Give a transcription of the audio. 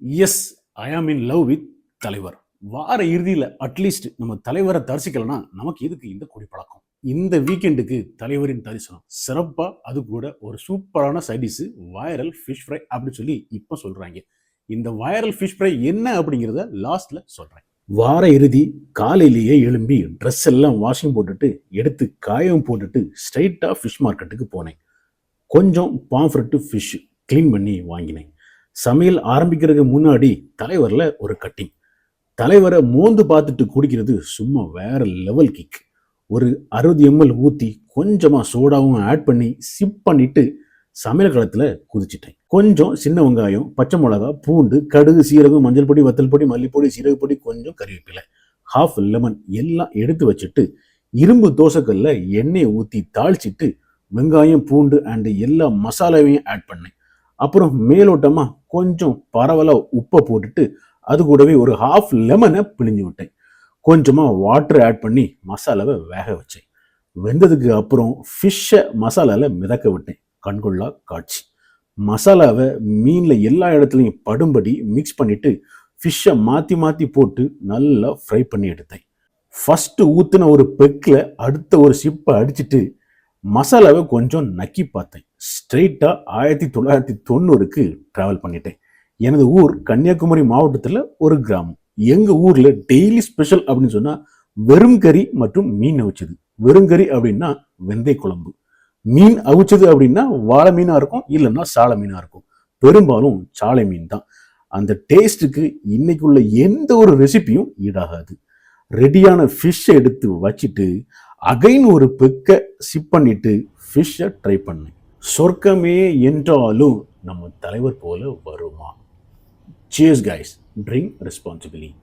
S ஐ ஆம் in love with தலைவர். வார இறுதியில் அட்லீஸ்ட் நம்ம தலைவரை தரிசிக்கலனா நமக்கு எதுக்கு இந்த கொடி பழக்கம் இந்த வீக்கெண்டுக்கு தலைவரின் தரிசனம். சிறப்பாக அது கூட ஒரு சூப்பரான சைடிஸு வைரல் ஃபிஷ் ஃப்ரை அப்படின்னு சொல்லி இப்போ சொல்கிறாங்க இந்த வைரல் ஃபிஷ் ஃப்ரை என்ன அப்படிங்கிறத லாஸ்ட்டில் சொல்கிறேன் வார இறுதி காலையிலேயே எழும்பி ட்ரெஸ் எல்லாம் வாஷிங் போட்டுட்டு எடுத்து காயம் போட்டுட்டு ஸ்ட்ரைட்டாக ஃபிஷ் மார்க்கெட்டுக்கு போனேன். கொஞ்சம் பாம்ஃப்ரெட்டு ஃபிஷ் க்ளீன் பண்ணி வாங்கினேன். சமையல் ஆரம்பிக்கிறதுக்கு முன்னாடி தலைவரில் ஒரு கட்டிங் தலைவரை மோந்து பார்த்துட்டு குடிக்கிறது சும்மா வேற லெவல் கிக் ஒரு அறுபது எம்எல் ஊற்றி கொஞ்சமாக சோடாவும் ஆட் பண்ணி சிப் பண்ணிட்டு சமையல் களத்தில் குதிச்சிட்டேன். கொஞ்சம் சின்ன வெங்காயம் பச்சை மிளகா பூண்டு கடுகு சீரகம் மஞ்சள் பொடி வத்தல் பொடி மல்லிப்பொடி சீரக பொடி கொஞ்சம் கறிவேப்பிலை ஹாஃப் லெமன் எல்லாம் எடுத்து வச்சுட்டு இரும்பு தோசைக்கல்ல எண்ணெயை ஊற்றி தாளிச்சிட்டு வெங்காயம் பூண்டு அண்டு எல்லா மசாலாவையும் ஆட் பண்ணேன். அப்புறம் மேலோட்டமாக கொஞ்சம் பரவலாக உப்பை போட்டுட்டு அது கூடவே ஒரு ஹாஃப் லெமனை பிழிஞ்சு விட்டேன். கொஞ்சமாக வாட்டர் ஆட் பண்ணி மசாலாவை வேக வச்சேன். வெந்ததுக்கு அப்புறம் ஃபிஷ்ஷை மசாலாவில் மிதக்க விட்டேன். கண்கொள்ளா காட்சி. மசாலாவை மீனில் எல்லா இடத்துலையும் படும்படி மிக்ஸ் பண்ணிவிட்டு ஃபிஷ்ஷை மாற்றி மாற்றி போட்டு நல்லா ஃப்ரை பண்ணி எடுத்தேன். ஃபஸ்ட்டு ஊற்றின ஒரு பெக்கில் அடுத்த ஒரு சிப்பை அடிச்சுட்டு மசாலாவை கொஞ்சம் நக்கி பார்த்தேன். ஸ்ட்ரெயிட்டாக ஆயிரத்தி தொள்ளாயிரத்தி தொண்ணூறுக்கு ட்ராவல் பண்ணிட்டேன். எனது ஊர் கன்னியாகுமரி மாவட்டத்தில் ஒரு கிராமம். எங்கள் ஊரில் டெய்லி ஸ்பெஷல் அப்படின்னு சொன்னால் வெறும் கறி மற்றும் மீன் அவிச்சது. வெறும் கறி அப்படின்னா வெந்தய குழம்பு. மீன் அவிச்சது அப்படின்னா வாழை மீனாக இருக்கும் இல்லைன்னா சாலை மீனாக இருக்கும். பெரும்பாலும் சாலை மீன் தான். அந்த டேஸ்ட்டுக்கு இன்னைக்குள்ள எந்த ஒரு ரெசிபியும் ஈடாகாது. ரெடியான ஃபிஷ்ஷை எடுத்து வச்சுட்டு அகைன் ஒரு பெக்க சிப் பண்ணிட்டு ஃபிஷ்ஷை ட்ரை பண்ணேன் சொர்க்கமே என்றாலும் நம்ம தலைவர் போல வருமா? Cheers guys drink responsibility